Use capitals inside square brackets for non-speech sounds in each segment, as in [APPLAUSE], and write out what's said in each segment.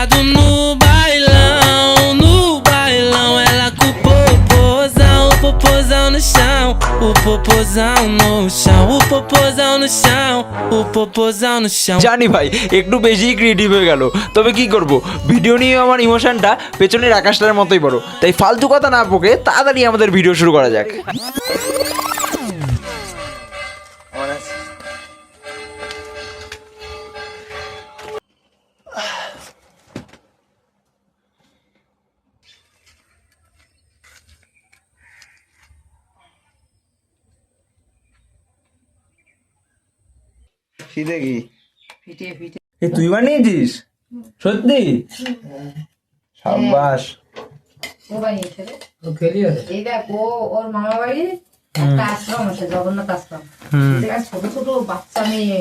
sentado no bailão, no bailão. Ela com o popozão, o popozão no chão, o popozão no chão, o popozão no chão, o popozão no chão. জানি ভাই একটু বেশি creative হয়ে গেল তবে কি করব ভিডিও নিয়ে আমার ইমোশনটা পেছনের আকাশটার মতোই বড় তাই ফালতু কথা না বকে তাড়াতাড়ি আমাদের ভিডিও শুরু করা যাক শীতে কি? ফিটে ফিটে। এ তুই বানিয়েছিস? সত্যি? সাবাস ও বানিয়েছে রে। এই দেখ ও ওর মামা বাড়ি একটা আশ্রম আছে জগন্নাথ আশ্রম। সেখানে ছোট ছোট বাচ্চা মেয়ে।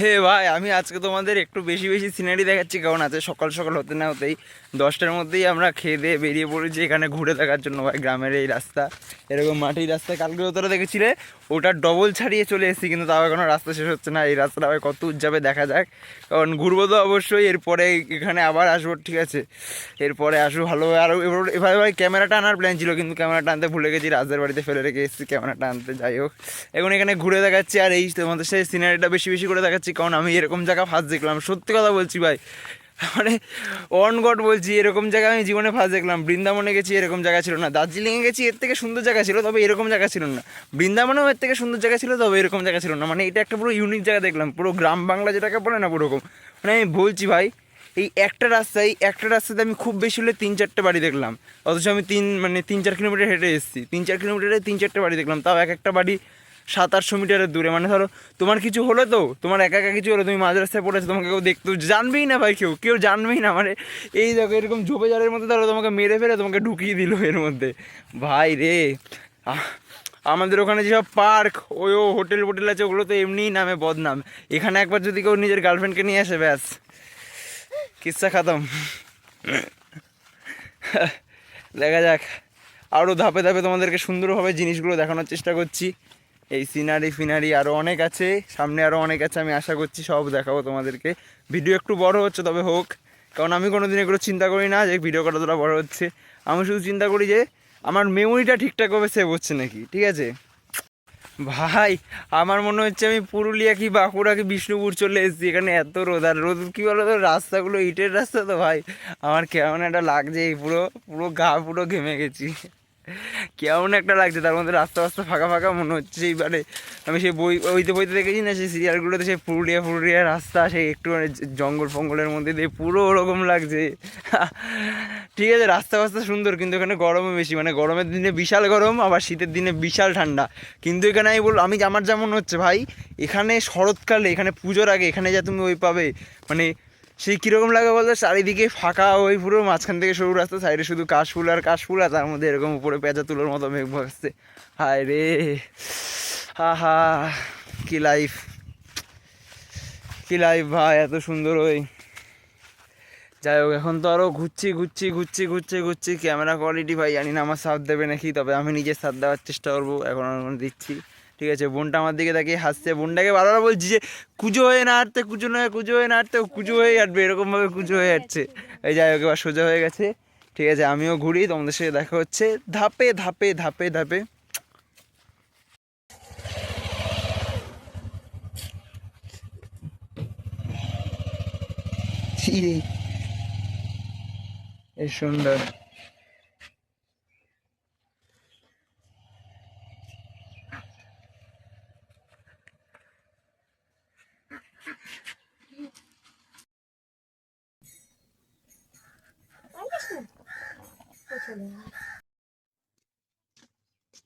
হে ভাই, আমি আজকে তোমাদের একটু বেশি বেশি সিনারি দেখাচ্ছি কারণ আছে? সকাল সকাল হতে না হতেই দশটার মধ্যেই আমরা খেয়ে দিয়ে বেরিয়ে পড়েছি এখানে ঘুরে দেখার জন্য ভাই, গ্রামের এই রাস্তা। এরকম মাটির রাস্তায় কালকে তোরা দেখেছিলে ওটা ডবল ছাড়িয়ে চলে এসেছি, কিন্তু তাও এখনও রাস্তা শেষ হচ্ছে না। এই রাস্তাটা ভাই কত উজ্জাবে দেখা যাক। কারণ ঘুরবো তো অবশ্যই, এরপরে এখানে আবার আসব, ঠিক আছে? এরপরে আসব আরও এবার এভাবে ভাই, ক্যামেরাটা আনার প্ল্যান ছিল, কিন্তু ক্যামেরাটা আনতে ভুলে গেছি রাজদের বাড়িতে ফেলে রেখে এসেছি, ক্যামেরাটা আনতে যাই হোক। এখন এখানে ঘুরে দেখাচ্ছি, আর এই তোমাদের সেই সিনারিটা বেশি বেশি করে দেখাচ্ছি। কারণ আমি এরকম জায়গা ফার্স্ট দেখলাম। সত্যি কথা বলছি ভাই। মানে অন গড বলছি, এরকম জায়গা আমি জীবনে ফার্স্ট দেখলাম। বৃন্দাবনে গেছি, এরকম জায়গা ছিল না। দার্জিলিংয়ে গেছি, এর থেকে সুন্দর জায়গা ছিল, তবে এরকম জায়গা ছিল না। বৃন্দাবনেও এর থেকে সুন্দর জায়গা ছিল, তবে এরকম জায়গা ছিল না। মানে এটা একটা পুরো ইউনিক জায়গা দেখলাম। পুরো গ্রাম বাংলা যেটাকে বলে না, পুরোরকম। মানে আমি বলছি ভাই, এই একটা রাস্তায়, একটা রাস্তাতে আমি খুব বেশি হলে তিন চারটে বাড়ি দেখলাম। অথচ আমি তিন মানে তিন, চার কিলোমিটার হেঁটে এসেছি। তিন, চার কিলোমিটারে তিন, চারটে বাড়ি দেখলাম। তাও এক একটা বাড়ি সাত আটশো মিটারের দূরে। মানে ধরো, তোমার কিছু হলো তো? তোমার একা একা কিছু হলো, তুমি মাঝ রাস্তায় পড়েছো, তোমাকে কেউ দেখতে জানবেই না ভাই কেউ কেউ জানবেই না। মানে এই দেখো, এরকম ঝোপে জালের মধ্যে ধরো, তোমাকে মেরে ফেলে, তোমাকে ঢুকিয়ে দিল এর মধ্যে। ভাই রে আমাদের ওখানে যেসব পার্ক, ওই ও হোটেল ফোটেল আছে ওগুলো তো এমনিই নামে বদনাম। এখানে একবার যদি কেউ নিজের গার্লফ্রেন্ডকে নিয়ে আসে, ব্যাস। কিচ্ছা খাতম। দেখা যাক। আরও ধাপে ধাপে তোমাদেরকে সুন্দরভাবে জিনিসগুলো দেখানোর চেষ্টা করছি। এই সিনারি ফিনারি আরও অনেক আছে, সামনে আরও অনেক আছে, আমি আশা করছি সব দেখাবো তোমাদেরকে। ভিডিও একটু বড় হচ্ছে, তবে হোক, কারণ আমি কোনো দিন এগুলো চিন্তা করি না যে ভিডিও কতটা বড় হচ্ছে। আমি শুধু চিন্তা করি যে, আমার মেমোরিটা ঠিকঠাকভাবে সেভ হচ্ছে নাকি, ঠিক আছে? ভাই, আমার মনে হচ্ছে আমি পুরুলিয়া কি বাঁকুড়া কি বিষ্ণুপুর চলে এসেছি, এখানে এত রোদ, আর রোদ কি বলো তো রাস্তাগুলো ইটের রাস্তা তো ভাই। আমার কেমন একটা লাগছে এই পুরো পুরো গা পুরো ঘেমে গেছি। কেমন একটা লাগছে, তার মধ্যে রাস্তা রাস্তা ফাঁকা ফাঁকা মনে হচ্ছে, এইবারে। আমি সেই বই, বইতে বইতে দেখেছি না, সেই সিরিয়ালগুলোতে সেই পুরুলিয়া পুরুলিয়া রাস্তা, সেই একটু মানে জঙ্গল ফঙ্গলের মধ্যে দিয়ে পুরো ওরকম লাগছে। ঠিক আছে, রাস্তা ফাস্তা সুন্দর, কিন্তু এখানে গরমও বেশি। মানে গরমের দিনে বিশাল গরম, আবার শীতের দিনে বিশাল ঠান্ডা। কিন্তু এখানে আমি বল আমি, আমার যেমন হচ্ছে, ভাই, এখানে শরৎকালে, এখানে পুজোর আগে, এখানে যা তুমি ওই পাবে মানে সেই কীরকম লাগে বলতে? চারিদিকে ফাঁকা ওই পুরো মাঝখান থেকে সরু রাস্তা, সাইডে শুধু কাশফুল আর কাশফুল, আর তার মধ্যে এরকম উপরে পেঁচা তুলোর মতো মেঘ ভাসছে হায় রে। হা হা। কি লাইফ কি লাইফ ভাই, এত সুন্দর ওই। যাই হোক, এখন তো আরও ঘুরছি ঘুরছি ঘুরছি ঘুরছি ঘুরছি। ক্যামেরা কোয়ালিটি ভাই, জানি না আমার সাথ দেবে নাকি, তবে আমি নিজে সাথ দেওয়ার চেষ্টা করব। এখন দিচ্ছি। ঠিক আছে, বোনটা আমার দিকে তাকিয়ে হাসছে। বোনটাকে বারবার বলছি যে, কুজো হয়ে না হাঁটতে, কুজো নয়, কুজো হয়ে না হাঁটতে কুজো হয়ে হাঁটবে, এরকমভাবে কুজো হয়ে যাচ্ছে এই যাই হোক, এবার সোজা হয়ে গেছে। ঠিক আছে, আমিও ঘুরি, তোমাদের সাথে দেখা হচ্ছে। ধাপে ধাপে ধাপে ধাপে। এই সুন্দর।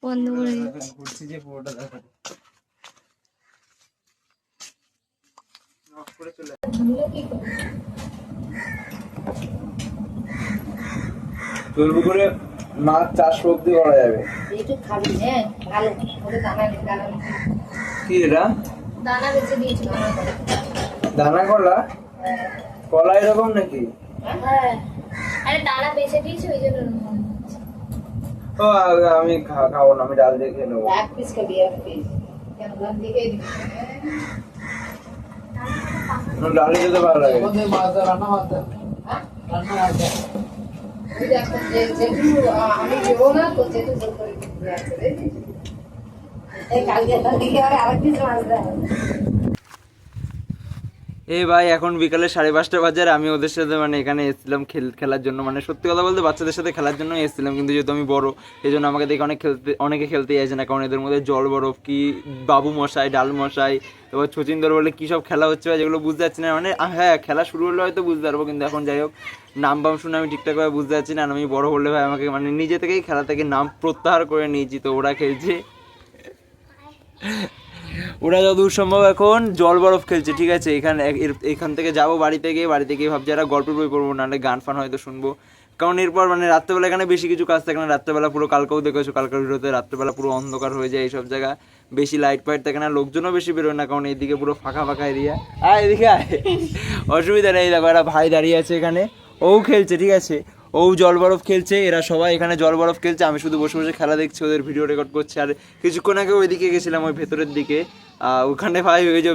বন্ধ করে। ঘুরছি যে পুরোটা দেখো চলবো করে মাছ চাষ অব্দি করা যাবে। হ্যাঁ দানা দানা কি এটা? দানা বেঁচে দিয়েছিল দানা কলা? কলা এরকম নাকি? হ্যাঁ। আরে দানা বেঁচে দিয়েছে ওই জন্য। ও আমি খাব না আমি ডাল দিয়ে খেয়ে নেব। এক পিস খাবি এক পিস ডালে যেতে ভালো লাগে। কালকে পিস মাছ দেয় এই ভাই, এখন বিকালে সাড়ে পাঁচটা বাজে আর আমি ওদের সাথে মানে এখানে এসেছিলাম খেল, খেলার জন্য। মানে সত্যি কথা বলতে বাচ্চাদের সাথে খেলার জন্য এসেছিলাম, কিন্তু যেহেতু আমি বড় এই জন্য আমাকে দেখে অনেক খেলতে, অনেকে খেলতে চাইছে না, কারণ এদের মধ্যে জল বরফ কি, বাবু মশাই, ডাল মশাই, এবার ছচিন্দর বলে কী সব খেলা হচ্ছে ভাই, যেগুলো বুঝতে পারছি না। মানে হ্যাঁ খেলা শুরু হলে হয়তো বুঝতে পারব, কিন্তু এখন যাই হোক, নাম বাম শুনে আমি ঠিকঠাকভাবে বুঝতে পারছি না, আর আমি বড় হলে ভাই আমাকে মানে নিজে থেকেই খেলা থেকে নাম প্রত্যাহার করে নিয়েছি, তো ওরা খেলছে। ওরা যতদূর সম্ভব এখন। জল বরফ খেলছে, ঠিক আছে? এখানে এখান থেকে যাব বাড়িতে গিয়ে বাড়িতে গিয়ে ভাবছি একটা গল্পের বই পড়ব, নাহলে গান ফান হয়তো শুনব। কারণ এরপর মানে রাত্রেবেলা এখানে বেশি কিছু কাজ থাকে না। রাত্রেবেলা পুরো কালকেও দেখেছ, কালকের ভিডিওতে রাত্রেবেলা পুরো অন্ধকার হয়ে যায় এইসব জায়গা। বেশি লাইট ফাইট থাকে না, লোকজনও বেশি বেরোয় না, কারণ এইদিকে পুরো ফাঁকা ফাঁকা এরিয়া আয় এদিকে আয়। অসুবিধা নেই দেখো, একটা ভাই দাঁড়িয়ে আছে এখানে। ও খেলছে, ঠিক আছে? ও জল বরফ খেলছে, এরা সবাই এখানে জল বরফ খেলছে। আমি শুধু বসে বসে খেলা দেখছি, ওদের ভিডিও রেকর্ড করছে। আর কিছুক্ষণ আগে ওইদিকে গেছিলাম, ওই ভেতরের দিকে। ওখানে ভাই ওই যে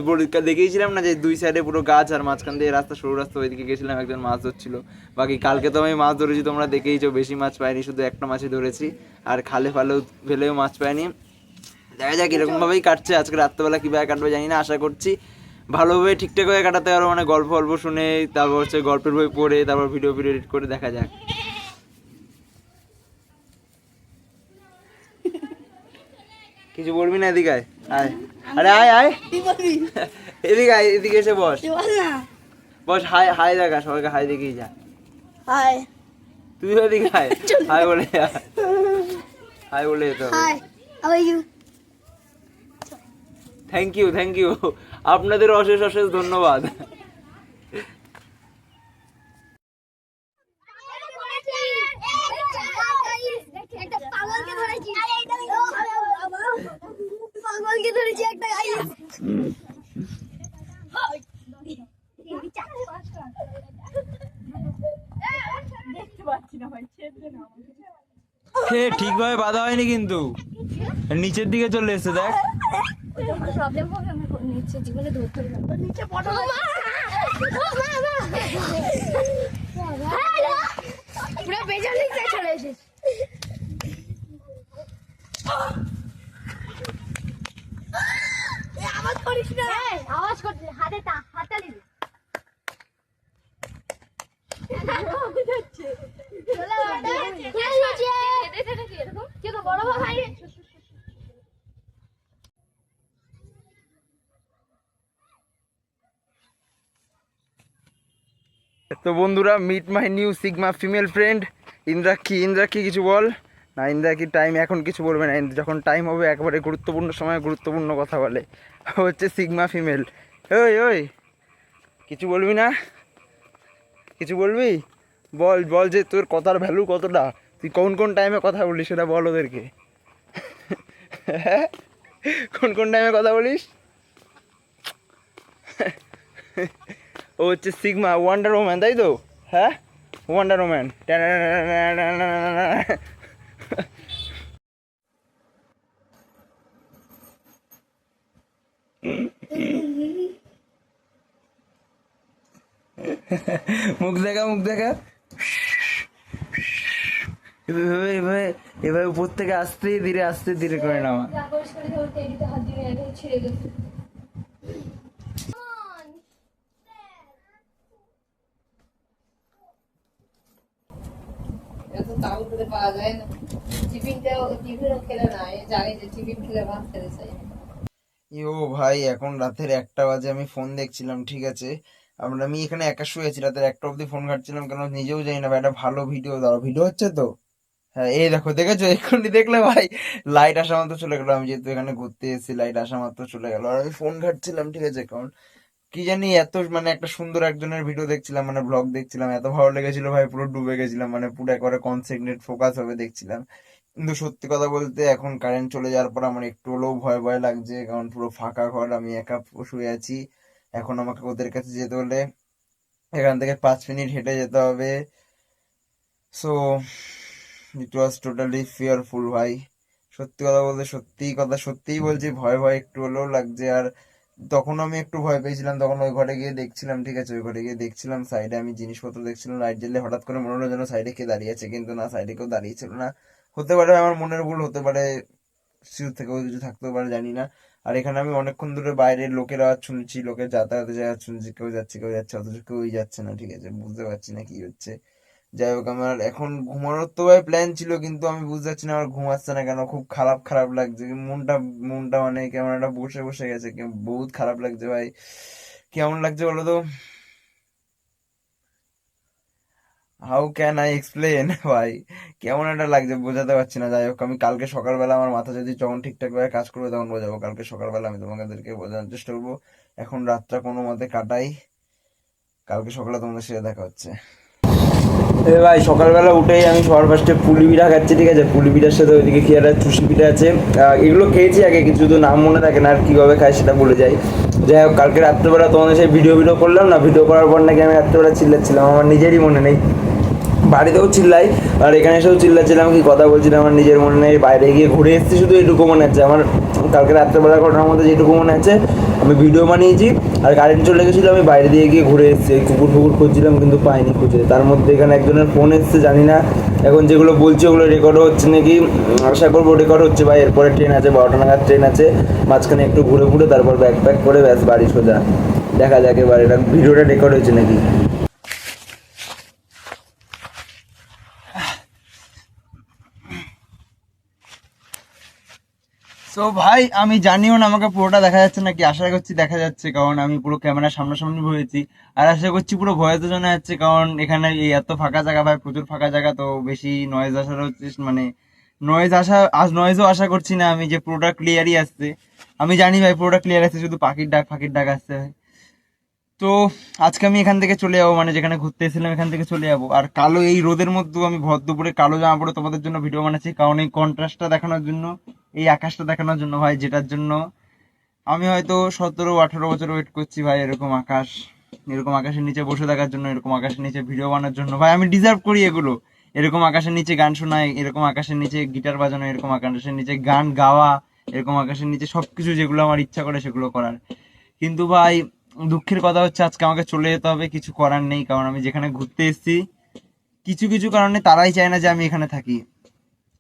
দেখেইছিলাম না যে দুই সাইডে পুরো গাছ আর মাঝখান দিয়ে রাস্তা, সরু রাস্তা, ওইদিকে গেছিলাম, একজন মাছ ধরছিল। বাকি কালকে তো আমি মাছ ধরেছি, তোমরা দেখেইছো, বেশি মাছ পাইনি, শুধু একটা মাছই ধরেছি। আর খালে ফালেও ফেলেও মাছ পাইনি। দেখা যাক, এরকমভাবেই কাটছে। আজকে রাত্রেবেলা কীভাবে কাটবে জানি না, আশা করছি। ভালোভাবে ঠিকঠাক হয়ে কাটাতে পারব মানে গল্প গল্প শুনে, তারপর হচ্ছে গল্পের বই পড়ে, তারপর ভিডিও ভিডিও এডিট করে দেখা যাক। কিছু বলবি না এদিকে আয় আরে আয় আয়। [LAUGHS] এদিকে আয় এদিকে এসে বস। বস হাই হাই দেখা সবাইকে হাই দেখেই যা। হাই। তুই এদিকে আয় হাই বলে। হাই বলে যেতে থ্যাংক ইউ থ্যাংক ইউ আপনাদের অশেষ অশেষ ধন্যবাদ পাগলকে ধরেছি পাগলকে ধরেছি একটা গাইস সে ঠিকভাবে বাধা হয়নি কিন্তু। নিচের দিকে চলে এসছে, দেখ। চলে আওয়াজ আওয়াজ হাতে হাতটা দিবি তো বন্ধুরা meet my new sigma female friend Indra কি, ইন্দ্রা কিছু বল? না, ইন্দ্রা কি টাইম এখন কিছু বলবে না। যখন টাইম হবে, একবারে গুরুত্বপূর্ণ সময় গুরুত্বপূর্ণ কথা বলে। হচ্ছে সিগমা ফিমেল ওই ওই কিছু বলবি না? কিছু বলবি? বল বল যে তোর কথার ভ্যালু কতটা? তুই কোন কোন টাইমে কথা বলিস সেটা বল ওদেরকে? কোন কোন টাইমে কথা বলিস? ও হচ্ছে সিগমা ওয়ান্ডার ওম্যান তাই তো? হ্যাঁ? ওয়ান্ডার ওম্যান মুখ দেখা মুখ দেখা। এভাবে এভাবে এভাবে উপর থেকে আস্তে ধীরে আস্তে ধীরে করে নামা পাওয়া যায় না। টিফিনটাও টিফিনও খেলে না। জানি যে টিফিন খেলে ভাত খেতে চাই। ইও ভাই এখন রাতের একটা বাজে আমি ফোন দেখছিলাম ঠিক আছে? আমরা আমি এখানে একা শুয়েছি রাতের একটা অবধি ফোন ঘাটছিলাম কেন নিজেও জানি না ভাই একটা ভালো ভিডিও দাও ভিডিও হচ্ছে তো? হ্যাঁ এই দেখো, দেখেছ? এক্ষুনি দেখলে ভাই লাইট আসা মাত্র চলে গেল। আমি যেহেতু এখানে ঘুরতে এসেছি লাইট আসা মাত্র চলে গেল। আর আমি ফোন ঘাটছিলাম, ঠিক আছে, কারণ কি জানি এত মানে একটা সুন্দর একজনের ভিডিও দেখছিলাম মানে ব্লগ দেখছিলাম, এত ভালো লেগেছিল ভাই, পুরো ডুবে গেছিলাম মানে পুরো একবারে কনসেন্ট্রেট ফোকাস হবে দেখছিলাম। কিন্তু সত্যি কথা বলতে, এখন কারেন্ট চলে যাওয়ার পর আমার একটু হলেও ভয় ভয় লাগছে, কারণ পুরো ফাঁকা ঘর, আমি একা শুয়ে আছি। এখন আমাকে ওদের কাছে যেতে হলে এখান থেকে পাঁচ মিনিট হেঁটে যেতে হবে। So it was totally fearful ভাই। সত্যি কথা বলতে সত্যি কথা, সত্যিই বলছি, ভয় ভয় একটু হলেও লাগছে। আর তখন আমি একটু ভয় পেয়েছিলাম, তখন ওই ঘরে গিয়ে দেখছিলাম, ঠিক আছে? ওই ঘরে গিয়ে দেখছিলাম সাইডে আমি জিনিসপত্র দেখছিলাম লাইট জ্বলে হঠাৎ করে মনে হলো যেন সাইডে কে দাঁড়িয়ে আছে, কিন্তু না সাইডে কেউ দাঁড়িয়ে ছিল না। হতে পারে আমার মনের ভুল, হতে পারে শুরু থেকেও কিছু থাকতেও পারে, জানি না। আর এখানে আমি অনেকক্ষণ ধরে বাইরের লোকের আওয়াজ শুনছি, লোকের যাতায়াতের আওয়াজ শুনছি, কেউ যাচ্ছে কেউ যাচ্ছে, অথচ কেউই যাচ্ছে না, ঠিক আছে? বুঝতে পারছি না কি হচ্ছে। যাই হোক, আমার এখন ঘুমানোর তো প্ল্যান ছিল, কিন্তু আমি বুঝতে পারছি না আমার ঘুম আসছে না কেন, খুব খারাপ খারাপ লাগছে। মনটা মনটা মানে কেমন একটা বসে বসে গেছে বহুত খারাপ লাগছে ভাই। কেমন লাগছে বলো তো? হাউ ক্যান আই এক্সপ্লেন ভাই, কেমন একটা লাগছে বোঝাতে পারছি না। যাই হোক, আমি কালকে সকালবেলা আমার মাথা যদি যখন ঠিকঠাক ভাবে কাজ করবে তখন বোঝাবো। কালকে সকালবেলা আমি তোমাদেরকে বোঝানোর চেষ্টা করব। এখন রাতটা কোনো মতে কাটাই। কালকে সকালে তোমাদের সাথে দেখা হচ্ছে। ভাই, সকালবেলা উঠেই আমি সবার ফার্স্টে পুলি পিঠা খাচ্ছি, ঠিক আছে? পুলি পিঠার সাথে ওইদিকে কি একটা চুষি পিঠা আছে। এগুলো খেয়েছি আগে কিছু তো নাম মনে থাকে না আর কীভাবে খাই সেটা বলে যাই। যাই হোক, কালকে রাত্রেবেলা তোমাদের সেই ভিডিও ভিডিও করলাম না? ভিডিও করার পর নাকি আমি রাত্রেবেলা চিল্লাচ্ছিলাম, আমার নিজেরই মনে নেই। বাড়িতেও চিল্লাই, আর এখানে এসেও চিল্লাচ্ছিলাম, কি কথা বলছিলাম, আমার নিজের মনে নেই। বাইরে গিয়ে ঘুরে এসেছি, শুধু এইটুকু মনে আছে। আমার কালকে রাত্রেবেলার ঘটনার মধ্যে যেটুকু মনে আছে আমি ভিডিও বানিয়েছি, আর কারেন্ট চলে গেছিল, আমি বাইরে দিয়ে গিয়ে ঘুরে এসেছি। কুকুর ফুকুর খুঁজছিলাম, কিন্তু পাইনি খুঁজে। তার মধ্যে এখানে একজনের ফোন এসছে, জানি না। এখন যেগুলো বলছি, ওগুলো রেকর্ডও হচ্ছে নাকি? আশা করব রেকর্ড হচ্ছে। ভাই, এরপরে ট্রেন আছে, বারোটা নাগাদ ট্রেন আছে। মাঝখানে একটু ঘুরে ঘুরে তারপর ব্যাক প্যাক করে ব্যাস, বাড়ি সোজা। দেখা যাক এবার এটা ভিডিওটা রেকর্ড হয়েছে নাকি। সো ভাই, আমি জানিও না, আমাকে পুরোটা দেখা যাচ্ছে নাকি? আশা করছি দেখা যাচ্ছে, কারণ আমি পুরো ক্যামেরার সামনাসামনি হয়েছি। আর আশা করছি পুরো ভয়েতে জানা যাচ্ছে, কারণ এখানে এই এত ফাঁকা জায়গা, ভাই, প্রচুর ফাঁকা জায়গা, তো বেশি নয়েজ আসার হচ্ছে মানে নয়েজ আসা, আজ নয়েজও আশা করছি না আমি যে পুরোটা ক্লিয়ারই আসছে। আমি জানি, ভাই, পুরোটা ক্লিয়ার আসছে, শুধু পাখির ডাক ফাঁকির ডাক আসছে, ভাই। তো আজকে আমি এখান থেকে চলে যাব মানে যেখানে ঘুরতে এসেছিলাম এখান থেকে চলে যাব। আর কালো এই রোদের মধ্যেও আমি ভর দুপুরে কালো জামা পরে তোমাদের জন্য ভিডিও বানাচ্ছি। কারণ এই কন্ট্রাস্টটা দেখানোর জন্য, এই আকাশটা দেখানোর জন্য ভাই, যেটার জন্য আমি হয়তো সতেরো আঠেরো বছর ওয়েট করছি ভাই, এরকম আকাশ, এরকম আকাশের নিচে বসে থাকার জন্য, এরকম আকাশের নিচে ভিডিও বানানোর জন্য। ভাই, আমি ডিজার্ভ করি এগুলো। এরকম আকাশের নিচে গান শোনা, এরকম আকাশের নিচে গিটার বাজানো, এরকম আকাশের নিচে গান গাওয়া, এরকম আকাশের নিচে সব কিছু যেগুলো আমার ইচ্ছা করে সেগুলো করার। কিন্তু ভাই দুঃখের কথা হচ্ছে আজকে আমাকে চলে যেতে হবে, কিছু করার নেই, কারণ আমি যেখানে ঘুরতে এসেছি, কিছু কিছু কারণে তারাই চায় না যে আমি এখানে থাকি।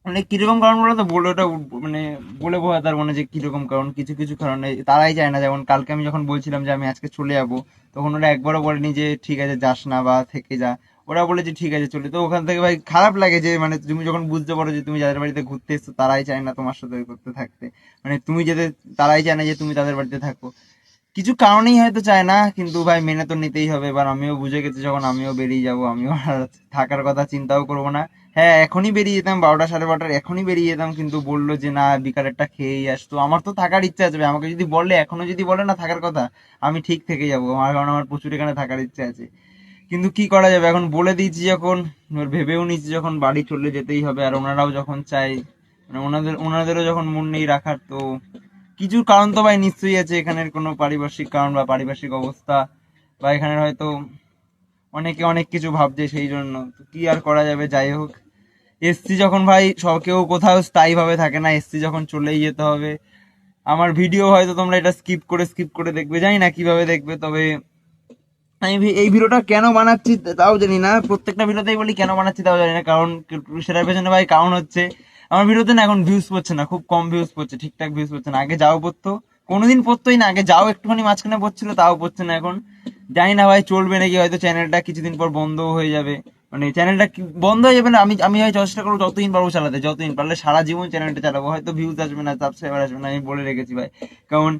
মানে কীরকম কারণ বলো তো বলে ওটা মানে বলে বোঝা তার মানে যে কীরকম কারণ, কিছু কিছু কারণে তারাই চায় না। যেমন কালকে আমি যখন বলছিলাম যে আমি আজকে চলে যাব, তখন ওরা একবারও বলেনি যে ঠিক আছে, যাস না বা থেকে যা। ওরা বলে যে ঠিক আছে, চলে। তো ওখান থেকে ভাই খারাপ লাগে যে মানে তুমি যখন বুঝতে পারো যে তুমি যাদের বাড়িতে ঘুরতে এসছো, তারাই চায় না তোমার সাথে করতে থাকতে। মানে তুমি যেতে, তারাই চায় না যে তুমি তাদের বাড়িতে থাকো। কিছু কারণেই হয়তো চায় না, কিন্তু ভাই মেনে তো নিতেই হবে। এবার আমিও বুঝে গেছি যখন আমিও বেরিয়ে যাব, আমিও আর থাকার কথা চিন্তাও করব না। হ্যাঁ এখনই বেরিয়ে যেতাম, বারোটা সাড়ে বারোটার এখনই বেরিয়ে যেতাম, কিন্তু বলল যে, না, বিকালেরটা খেয়েই আসতো আমার তো থাকার ইচ্ছা আছে আমাকে যদি বলে, এখনও যদি বলে না থাকার কথা, আমি ঠিক থেকে যাব। আমার কারণ আমার প্রচুর এখানে থাকার ইচ্ছা আছে। কিন্তু কি করা যাবে? এখন বলে দিয়েছি যখন ভেবেও নিচ্ছি যখন বাড়ি চলে যেতেই হবে। আর ওনারাও যখন চাই মানে ওনাদের, ওনাদেরও যখন মন নেই রাখার, তো কিছু কারণ তো ভাই নিশ্চয়ই আছে, এখানের কোনো পারিপার্শ্বিক কারণ বা পারিপার্শ্বিক অবস্থা বা এখানের হয়তো অনেকে অনেক কিছু ভাবছে সেই জন্য। কি আর করা যাবে, যাই হোক। এসছি যখন ভাই সব কেউ কোথাও স্থায়ীভাবে থাকে না এসছি যখন চলেই যেতে হবে। আমার ভিডিও হয়তো তোমরা এটা স্কিপ করে স্কিপ করে দেখবে, জানি না কীভাবে দেখবে, তবে আমি এই ভিডিওটা কেন বানাচ্ছি তাও জানি না, প্রত্যেকটা ভিডিওতেই বলি কেন বানাচ্ছি তাও জানি না, কারণ সেটার পেছনে ভাই কারণ হচ্ছে আমার ভিডিওতে না এখন ভিউজ পড়ছে না, খুব কম ভিউজ পড়ছে, ঠিকঠাক ভিউজ পড়ছে না, আগে যাও পড়তো। কোনোদিন পড়তোই না, আগে যাও একটুখানি মাঝখানে পড়ছিল, তাও পড়ছে না এখন। জানি না ভাই, চলবে নাকি, হয়তো চ্যানেলটা কিছুদিন পর বন্ধ হয়ে যাবে। মানে চ্যানেলটা বন্ধ হয়ে যাবে না, আমি আমি হয় চেষ্টা করব যতদিন পারব চালাতে, যতদিন পারলে সারা জীবন চ্যানেলটা চালাবো। হয়তো ভিউজ আসবে না সাবস্ক্রাইবার আসবে না, আমি বলে রেখেছি ভাই। কারণ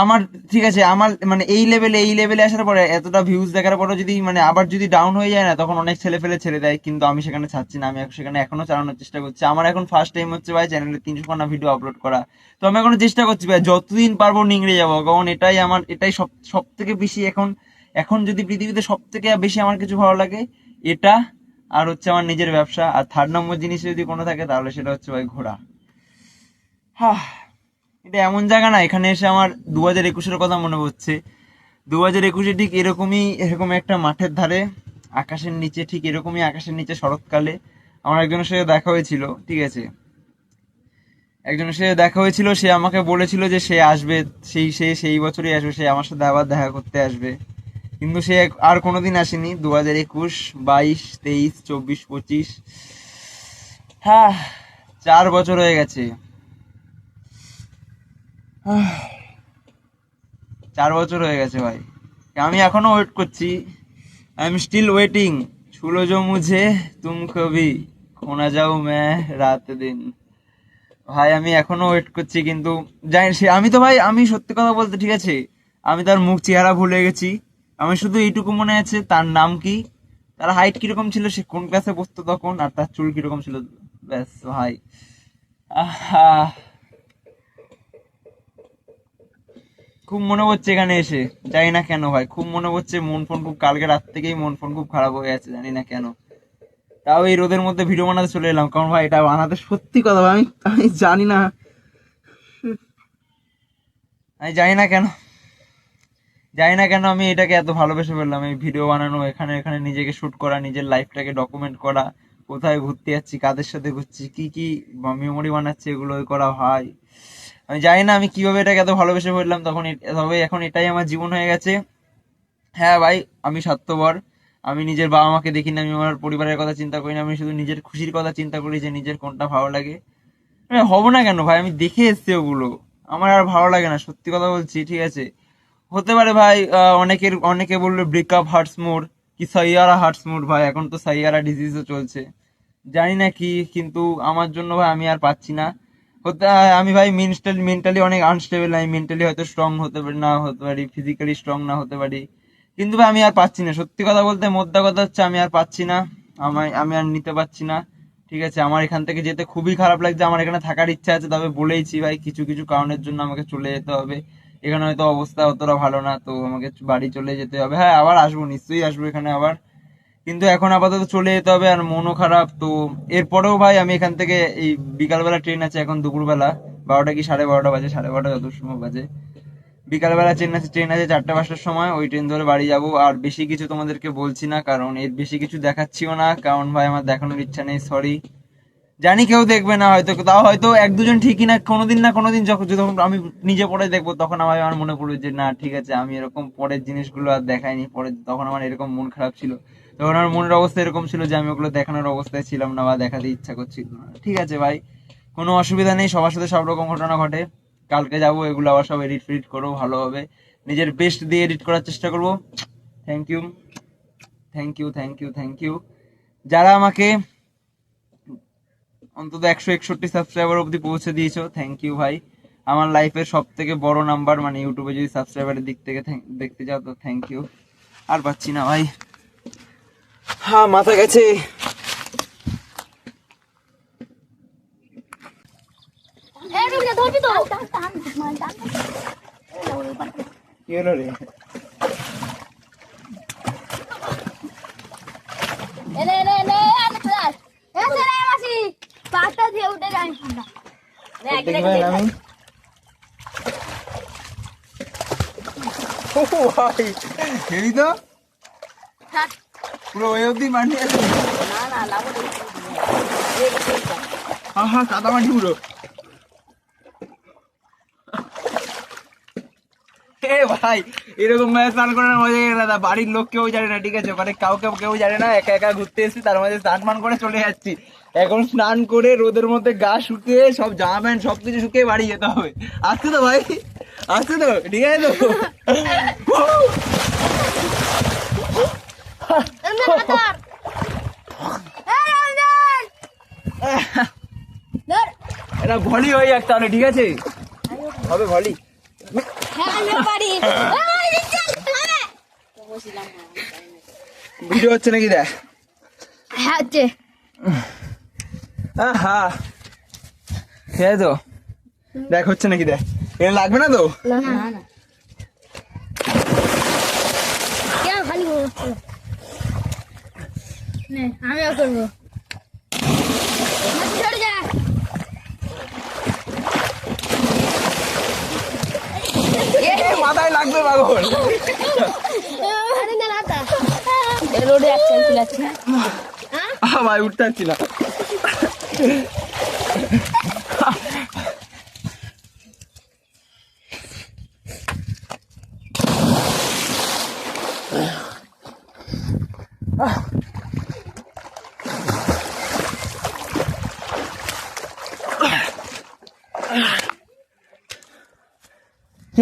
আমার, ঠিক আছে, আমার মানে এই লেভেলে এই লেভেলে আসার পরে এতটা ভিউজ দেখার পরে যদি মানে আবার যদি ডাউন হয়ে যায় না, তখন অনেক ছেলে ফেলে ছেড়ে দেয়, কিন্তু আমি সেখানে ছাড়ছি না, আমি সেখানে এখনও চালানোর চেষ্টা করছি। আমার এখন ফার্স্ট টাইম হচ্ছে ভাই চ্যানেলে তিনশো খানা ভিডিও আপলোড করা। তো আমি এখনও চেষ্টা করছি ভাই, যতদিন পারব নিংড়ে যাব, কারণ এটাই আমার, এটাই সব সব থেকে বেশি এখন এখন যদি পৃথিবীতে সব থেকে বেশি আমার কিছু ভালো লাগে, এটা আর হচ্ছে আমার নিজের ব্যবসা। আর থার্ড নম্বর জিনিস যদি কোনো থাকে, তাহলে সেটা হচ্ছে ভাই ঘোরা হ্যাঁ এটা এমন জায়গা না, এখানে এসে আমার দু হাজার একুশের কথা মনে পড়ছে। দু হাজার একুশে ঠিক এরকমই, এরকম একটা মাঠের ধারে, আকাশের নিচে ঠিক এরকমই আকাশের নিচে শরৎকালে আমার একজনের সাথে দেখা হয়েছিল, ঠিক আছে? একজনের সাথে দেখা হয়েছিল, সে আমাকে বলেছিল যে সে আসবে, সেই, সে সেই বছরই আসবে, সে আমার সাথে আবার দেখা করতে আসবে। কিন্তু সে আর কোনোদিন আসেনি দু হাজার একুশ, বাইশ, তেইশ, চব্বিশ, পঁচিশ হ্যাঁ চার বছর হয়ে গেছে। [SIGHS] চার বছর হয়ে গেছে ভাই। আমি এখনও ওয়েট করছি। আই এম স্টিল ওয়েটিং ছুলো মুঝে তুম কবি খোনা যাও মে রাত দিন। ভাই, আমি এখনও ওয়েট করছি কিন্তু জানি সে আমি তো ভাই, আমি সত্যি কথা বলতে ঠিক আছে, আমি তার মুখ চেহারা ভুলে গেছি। আমি শুধু এইটুকু মনে আছে তার নাম কি, তার হাইট কীরকম ছিল, সে কোন ক্লাসে বসতো তখন, আর তার চুল কীরকম ছিল। ব্যাস, ভাই। আহা। খুব মনে পড়ছে এখানে এসে। জানি না কেন ভাই খুব মনে পড়ছে মন ফোন খুব কালকে রাত থেকেই মন ফোন খুব খারাপ হয়ে আছে জানি না কেন। তাও এই রোদের মধ্যে ভিডিও বানাতে চলে এলাম কারণ ভাই এটা বানাতে সত্যি কথা ভাই, আমি আমি জানি না। আমি জানি না কেন জানি না কেন আমি এটাকে এত ভালোবেসে ফেললাম এই ভিডিও বানানো এখানে এখানে নিজেকে শ্যুট করা নিজের লাইফটাকে ডকুমেন্ট করা কোথায় ঘুরতে যাচ্ছি কাদের সাথে ঘুরছি কি কি মেমোরি বানাচ্ছি এগুলো করা ভাই আমি জানি না আমি কীভাবে এটাকে এত ভালোবেসে পড়লাম তখন তবে এখন এটাই আমার জীবন হয়ে গেছে। হ্যাঁ ভাই, আমি স্বার্থপর। আমি নিজের বাবা মাকে দেখি না আমি আমার পরিবারের কথা চিন্তা করি না, আমি শুধু নিজের খুশির কথা চিন্তা করি যে নিজের কোনটা ভালো লাগে। আরে হব না কেন ভাই, আমি দেখে এসছি ওগুলো। আমার আর ভালো লাগে না, সত্যি কথা বলছি, ঠিক আছে? হতে পারে ভাই অনেকের, অনেকে বলল ব্রেকআপ হার্টস মোর কি সাইয়ারা হার্টস মোর ভাই, এখন তো সাইয়ারা ডিজিজও চলছে। জানি না কি, কিন্তু আমার জন্য ভাই আমি আর পাচ্ছি না। হতে আমি ভাই মেন্টালি মেন্টালি অনেক আনস্টেবল আমি মেন্টালি হয়তো স্ট্রং হতে পারি, না হতে পারি ফিজিক্যালি স্ট্রং না হতে পারি। কিন্তু ভাই আমি আর পাচ্ছি না, সত্যি কথা বলতে মোদ্দা কথা হচ্ছে আমি আর পাচ্ছি না আমায় আমি আর নিতে পারছি না, ঠিক আছে? আমার এখান থেকে যেতে খুবই খারাপ লাগছে, আমার এখানে থাকার ইচ্ছা আছে, তবে বলেইছি ভাই, কিছু কিছু কারণের জন্য আমাকে চলে যেতে হবে। এখানে হয়তো অবস্থা অতটা ভালো না, তো আমাকে বাড়ি চলে যেতে হবে। হ্যাঁ আবার আসব, নিশ্চয়ই আসব এখানে আবার। কিন্তু এখন আপাতত চলে যেতে হবে আর মনও খারাপ। তো এরপরেও ভাই আমি এখান থেকে এই বিকালবেলা ট্রেন আছে এখন দুপুরবেলা। বারোটা কি সাড়ে বারোটা বাজে? সাড়ে বারোটা যত সময় বাজে। বিকালবেলা ট্রেন আছে ট্রেন আছে চারটে পাঁচটার সময়। ওই ট্রেন ধরে বাড়ি যাব। আর বেশি কিছু তোমাদেরকে বলছি না, কারণ এর বেশি কিছু দেখাচ্ছিও না। কারণ ভাই আমার দেখানোর ইচ্ছা নেই সরি জানি কেউ দেখবে না, হয়তো তাও হয়তো এক দুজন ঠিকই না, কোনোদিন না কোনোদিন যখন যখন আমি নিজে পড়ে দেখব, তখন আমার আমার মনে পড়বে যে, না, ঠিক আছে, আমি এরকম পরের জিনিসগুলো আর দেখাইনি। পরে তখন আমার এরকম মন খারাপ ছিল। তখন আমার মনের অবস্থা এরকম ছিল যে আমি ওগুলো দেখানোর অবস্থায় ছিলাম না বা দেখাতে ইচ্ছা করছিল না। ঠিক আছে ভাই, কোনো অসুবিধা নেই, সবার সাথে সব রকম ঘটনা ঘটে। কালকে যাব, এগুলো আবার সব এডিট ফেডিট করব ভালোভাবে নিজের বেস্ট দিয়ে এডিট করার চেষ্টা করব। Thank you thank you thank you thank you যারা আমাকে অন্তত একশো একষট্টি সাবস্ক্রাইবার অবধি পৌঁছে দিয়েছ থ্যাংক ইউ ভাই। আমার লাইফের সব থেকে বড় নাম্বার মানে ইউটিউবে যদি সাবস্ক্রাইবারের দিক থেকে দেখতে যাও তো থ্যাংক ইউ আর পাচ্ছি না ভাই। হ্যাঁ মাথা গেছে। এই তো? কি হলো রে? এনে এনে এনে এনে চলে আস এ চলে আয় পাটা দিয়ে উঠে যাই ঠান্ডা দেখি ভাই আমি? ও ভাই হেবি তো? থাক। পুরো ওই অবধি মাটি আছে হ্যাঁ হ্যাঁ কাদা মাটি পুরো। ভাই, এরকম স্নান করার মজা আলাদা বাড়ির লোক কেউ জানে না, ঠিক আছে? মানে কাউকে কেউ জানে না, একা একা ঘুরতে এসেছি, তার মধ্যে স্নান মান করে চলে যাচ্ছি। এখন স্নান করে রোদের মধ্যে গা শুকিয়ে সব জামা প্যান্ট সব কিছু শুকিয়ে বাড়ি যেতে হবে। আসছে তো ভাই? আসছে তো? ঠিক আছে তো [LAUGHS] এমনি হাতার এই রঞ্জন ধর [LAUGHS] এটা ভলি হয়ে যাক তাহলে ঠিক আছে? হবে ভলি। হ্যাঁ [LAUGHS] ভিডিও হচ্ছে নাকি দেখ? হ্যাঁ হচ্ছে। হ্যাঁ তো? দেখ হচ্ছে নাকি দেখ? এটা লাগবে না তো? না না। কেন খালি নে আমিও করব। মাসি যা। মাথায় লাগবে পাগল আরে না না রোডে আহ, উঠতে পারছি না।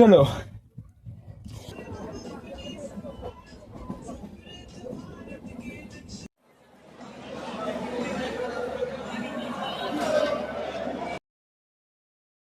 কি হলো